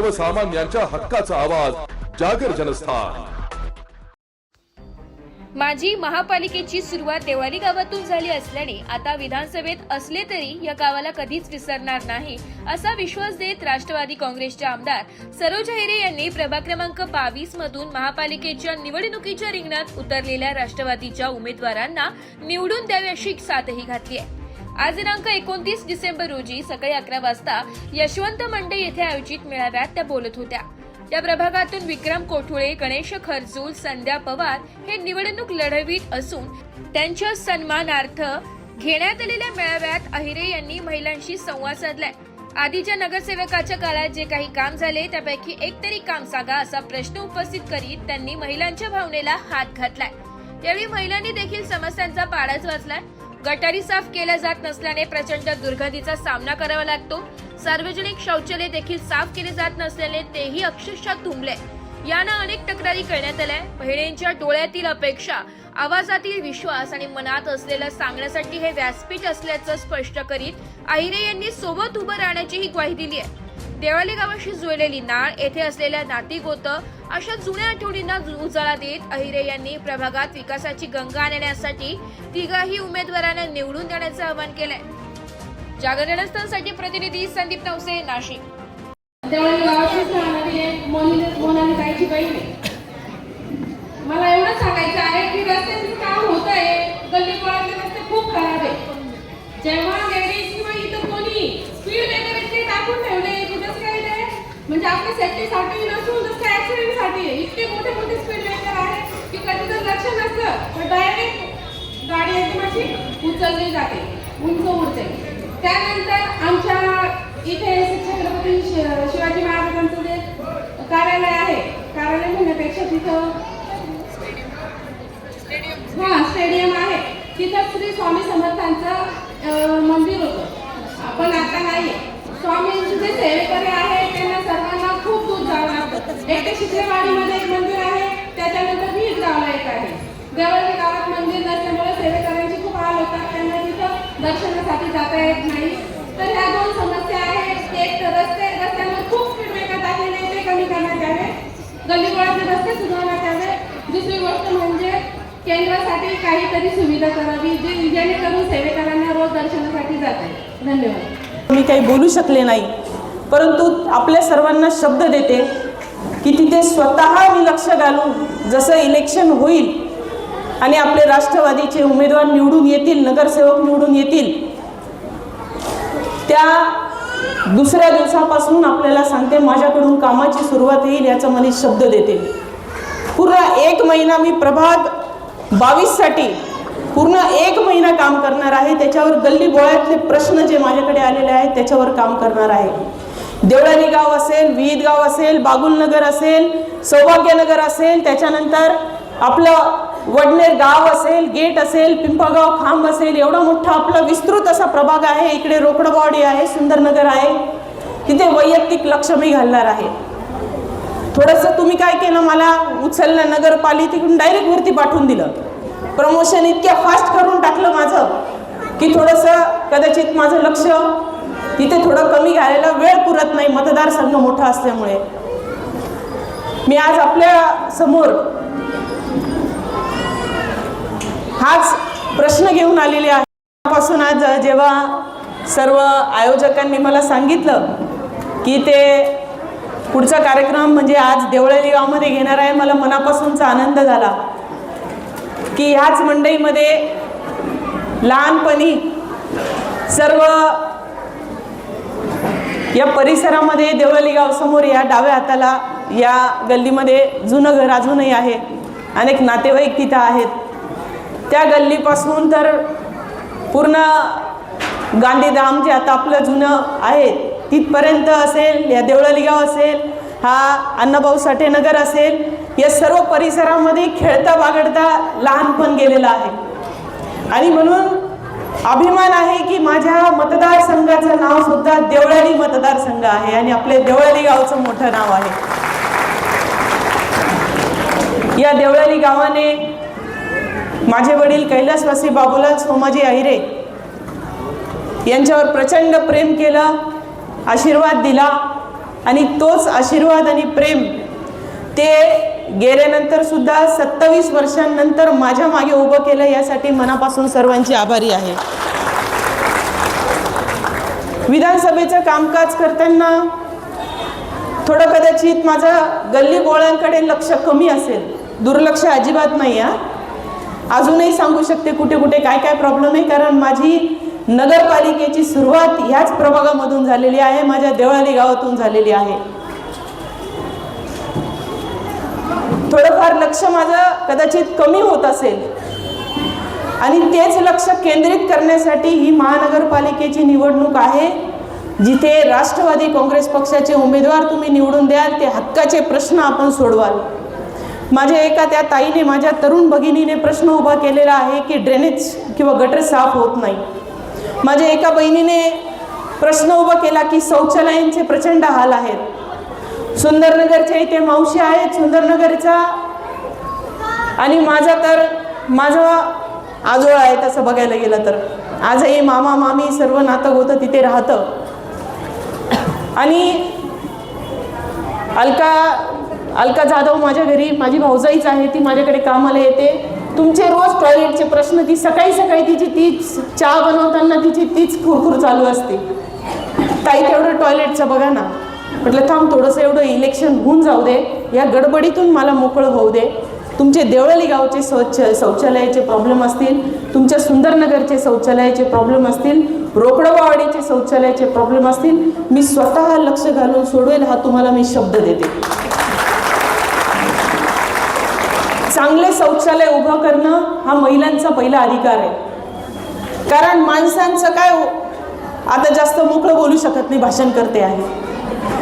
सर्वसामान्यांच्या हक्काचा आवाज जागर जनस्थान. माझी महापालिकेची सुरुवात देवाली गावातून झाली असल्याने आता विधानसभेत असले तरी या गावाला कधीच विसरणार नाही असा विश्वास देत राष्ट्रवादी काँग्रेसचे आमदार सरोज हिरे यांनी प्रभाग क्रमांक बावीस मधून महापालिकेच्या निवडणुकीच्या रिंगणात उतरलेल्या राष्ट्रवादीच्या उमेदवारांना निवडून द्यावी अशी साथही घातली आहे. आज दिनांक एकोणतीस डिसेंबर रोजी सकाळी अकरा वाजता यशवंत मंडे येथे आयोजित मेळाव्यात त्या बोलत होत्या. या प्रभागातून विक्रम कोठुळे गणेश खरजूल संध्या पवार हे निवडणूक लढवीत असून त्यांच्या सन्मानार्थ घेण्यात आलेल्या मेळाव्यात अहिरे यांनी महिलांशी संवाद साधलाय. आधीच्या नगरसेवकाच्या काळात जे काही काम झाले त्यापैकी एक तरी काम सांगा असा प्रश्न उपस्थित करीत त्यांनी महिलांच्या भावनेला हात घातलाय. यावेळी महिलांनी देखील समस्यांचा पाडाच वाचलाय. गटारी साफ केल्या जात नसल्याने प्रचंड दुर्गंधीचा सामना करावा लागतो. सार्वजनिक शौचालय देखील साफ केले जात नसल्याने तेही अक्षरशः तुंबले. यांना अनेक तक्रारी करण्यात आल्या. बहिणींच्या डोळ्यातील अपेक्षा आवाजातील विश्वास आणि मनात असलेलं सांगण्यासाठी हे व्यासपीठ असल्याचं स्पष्ट करीत आहिरे यांनी सोबत उभं राहण्याचीही ग्वाही दिली आहे देवाली गावाशी जुळलेली नाळ येथे असलेल्या नातीगोतं अशा जुन्या आठवणींना उजाळा देत अहिरे यांनी प्रभागात विकासाची गंगा आणण्यासाठी तिघाही उमेदवारांना निवडून देण्याचं आवाहन केलंय. जागरणस्थानसाठी प्रतिनिधी संदीप नवसे नाशिक. त्यामुळे गावाशीच राहणारी एक मोनी- बहीण मला एवढं सांगायचं आहे की रस्त्याचं काम होत आहे गल्ली रस्ते खूप खराब आहे. जेव्हा लेडीज किंवा इतर कोणी स्पीड ब्रेकर इतके टाकून ठेवले कुठेच काही नाही म्हणजे आपल्या सेफ्टीसाठी नसून जसं ऍक्सिडेंटसाठी इतके मोठे मोठे स्पीड ब्रेकर आहे की कधी जर लक्ष नसलं तर डायरेक्ट गाडी एकदम अशी उचलली जाते उंच उडते. त्यानंतर आमच्या इथे छत्रपती शिवाजी महाराजांचं जे कार्यालय आहे कार्यालय म्हणण्यापेक्षा तिथं हा स्टेडियम आहे. तिथं श्री स्वामी समर्थांचं मंदिर होतं पण आता नाही स्वामींचे जे सेवेकरी आहे त्यांना सर्वांना खूप दूर जावं लागतं एक मंदिर आहे त्याच्यानंतर मी गावला एक आहे. जवळच्या गावात मंदिर नसल्यामुळे सेवेकऱ्यांची खूप हाल होतात त्यांना तिथं दर्शनासाठी जाता येत नाही. तर ह्या दोन समस्या आहेत. एक तर रस्ते रस्त्यांवर खूप स्पीड ब्रेकर टाकलेले ते कमी करण्यात यावे. गल्लीबोळातले रस्ते सुधारण्यात यावे. दुसरी गोष्ट म्हणजे केंद्रासाठी काहीतरी सुविधा करावी जे जेणेकरून सेवेकरांना रोज दर्शनासाठी जाते धन्यवाद. मी काही बोलू शकले नाही परंतु आपल्या सर्वांना शब्द देते की तिथे स्वतः मी लक्ष घालून जसं इलेक्शन होईल आणि आपले राष्ट्रवादीचे उमेदवार निवडून येतील नगरसेवक निवडून येतील त्या दुसऱ्या दिवसापासून आपल्याला सांगते माझ्याकडून कामाची सुरुवात येईल याचा मला शब्द देते. पूर्ण एक महिना मी प्रभात बावीससाठी पूर्ण एक महिना काम करणार आहे त्याच्यावर गल्ली बोळ्यातले प्रश्न जे माझ्याकडे आलेले आहेत त्याच्यावर काम करणार आहे. देवळानी गाव असेल विहित गाव असेल बागुलनगर असेल सौभाग्यनगर असेल त्याच्यानंतर आपलं वडनेर गाव असेल गेट असेल पिंपळगाव खांब असेल एवढा मोठा आपला विस्तृत असा प्रभाग आहे. इकडे रोकडवाडी आहे सुंदरनगर आहे. तिथे वैयक्तिक लक्ष मी घालणार आहे. थोडंसं तुम्ही काय केलं मला उचललं नगरपालिकेकडून डायरेक्ट वरती पाठवून दिलं. प्रमोशन इतक्या फास्ट करून टाकलं माझं की थोडंसं कदाचित माझं लक्ष तिथे थोडं कमी घालायला वेळ पुरत नाही मतदारसंघ मोठा असल्यामुळे. मी आज आपल्यासमोर हाच प्रश्न घेऊन आलेले आहे. पासून आज जेव्हा सर्व आयोजकांनी मला सांगितलं की ते पुढचा कार्यक्रम म्हणजे आज देवळाली गावमध्ये घेणार आहे मला मनापासूनचा आनंद झाला की ह्याच मंडईमध्ये लहानपणी सर्व या परिसरामध्ये देवळाली गावासमोर या डाव्या हाताला या गल्लीमध्ये जुनं घर अजूनही आहे. अनेक नातेवाईक तिथं आहेत. त्या गल्लीपासून तर पूर्ण गांधीधाम जे आता आपलं जुनं आहे तिथपर्यंत असेल या देवळाली गाव असेल हा अण्णाभाऊ साठे नगर असेल या सर्व परिसरामध्ये खेळता बागडता लहानपण गेलेलं आहे. आणि म्हणून अभिमान आहे की माझ्या मतदारसंघाचं नाव सुद्धा देवळाली मतदारसंघ आहे आणि आपल्या देवळाली गावचं मोठं नाव आहे. या देवळाली गावाने माझे वडील कैलासवासी बाबूलाल सोमाजी अहिरे यांच्यावर प्रचंड प्रेम केलं आशीर्वाद दिला आणि तोच आशीर्वाद आणि प्रेम ते गेल्यानंतर सुद्धा सत्तावीस वर्षांनंतर माझ्या मागे उभं केलं यासाठी मनापासून सर्वांची आभारी आहे. विधानसभेचं कामकाज करताना थोडं कदाचित माझं गल्ली बोळ्यांकडे लक्ष कमी असेल. दुर्लक्ष अजिबात नाही आहे अजूनही सांगू शकते कुठे कुठे काय काय प्रॉब्लेम आहे कारण माझी नगरपालिकेची सुरुवात ह्याच प्रभागामधून झालेली आहे माझ्या देवळाली गावातून झालेली आहे. थोडंफार लक्ष माझं कदाचित कमी होत असेल. आणि तेच लक्ष केंद्रित करण्यासाठी ही महानगरपालिकेची निवडणूक आहे. जिथे राष्ट्रवादी काँग्रेस पक्षाचे उमेदवार तुम्ही निवडून द्याल ते हक्काचे प्रश्न आपण सोडवाल. माझ्या एका त्या ताईने माझ्या तरुण भगिनीने प्रश्न उभा केलेला आहे की ड्रेनेज किंवा गटर साफ होत नाही. माझ्या एका बहिणीने प्रश्न उभा केला की शौचालयांचे प्रचंड हाल आहेत. सुंदरनगरच्या इथे मावशी आहेत सुंदरनगरचा. आणि माझा तर माझा आजोळा आहे तसं बघायला गेलं तर. आजही मामा मामी सर्व नातं होतं तिथे राहतं. आणि अलका अलका जाधव माझ्या घरी माझी भाऊजाईच आहे ती माझ्याकडे कामाला येते. तुमचे रोज टॉयलेटचे प्रश्न ती सकाळी सकाळी तिची तीच चहा बनवताना तिची तीच खुरखुर चालू असते. ताई तेवढं टॉयलेटचं बघा ना. म्हटलं थांब थोडंसं एवढं इलेक्शन होऊन जाऊ दे. या गडबडीतून मला मोकळं होऊ दे. तुमचे देवळली गावचे स्वच्छ शौचालयाचे प्रॉब्लेम असतील. तुमच्या सुंदरनगरचे शौचालयाचे प्रॉब्लेम असतील. रोकडवावाडीचे शौचालयाचे प्रॉब्लेम असतील. मी स्वतः लक्ष घालून सोडवेल हा तुम्हाला मी शब्द देते. चांगले शौचालय उभं करणं हा महिलांचा पहिला अधिकार आहे. कारण माणसांचं काय हो- आता जास्त मोकळं बोलू शकत नाही भाषण करते आहे.